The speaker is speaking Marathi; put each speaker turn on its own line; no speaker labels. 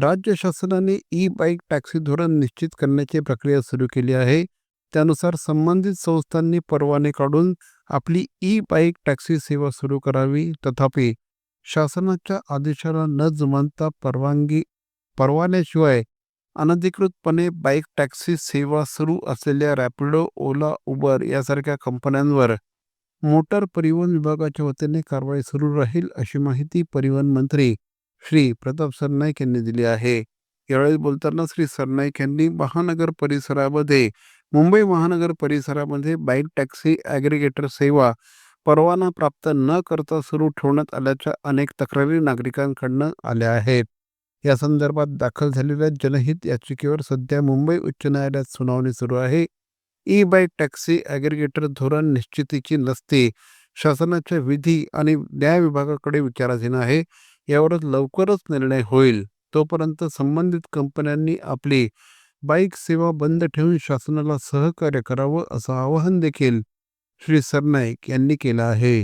राज्य शासनाने ई बाईक टॅक्सी धोरण निश्चित करण्याची प्रक्रिया सुरू केली आहे. त्यानुसार संबंधित संस्थांनी परवाने काढून आपली ई बाईक टॅक्सी सेवा सुरू करावी. तथापि शासनाच्या आदेशाला न जुमानता परवानगी परवान्याशिवाय अनधिकृतपणे बाईक टॅक्सी सेवा सुरू असलेल्या रॅपिडो ओला उबर यासारख्या कंपन्यांवर मोटार परिवहन विभागाच्या वतीने कारवाई सुरू राहील अशी माहिती परिवहन मंत्री श्री प्रताप सरनाईक यांनी दिली आहे. यावेळी बोलताना श्री सरनाईक यांनी महानगर परिसरामध्ये मुंबई महानगर परिसरामध्ये बाईक टॅक्सी ॲग्रिगेटर सेवा परवाना प्राप्त न करता सुरू ठेवण्यात आल्याच्या अनेक तक्रारी नागरिकांकडनं आल्या आहेत. या संदर्भात दाखल झालेल्या जनहित याचिकेवर सध्या मुंबई उच्च न्यायालयात सुनावणी सुरू आहे. ई बाईक टॅक्सी ॲग्रिगेटर धोरण निश्चितीची नसते. शासनाच्या विधी आणि न्याय विभागाकडे विचाराधीन आहे. यावरच लवकरच निर्णय होईल. तोपर्यंत संबंधित कंपन्यांनी आपली बाईक सेवा बंद ठेवून शासनाला सहकार्य करावं असं आवाहन देखील श्री सरनाईक यांनी केलं आहे.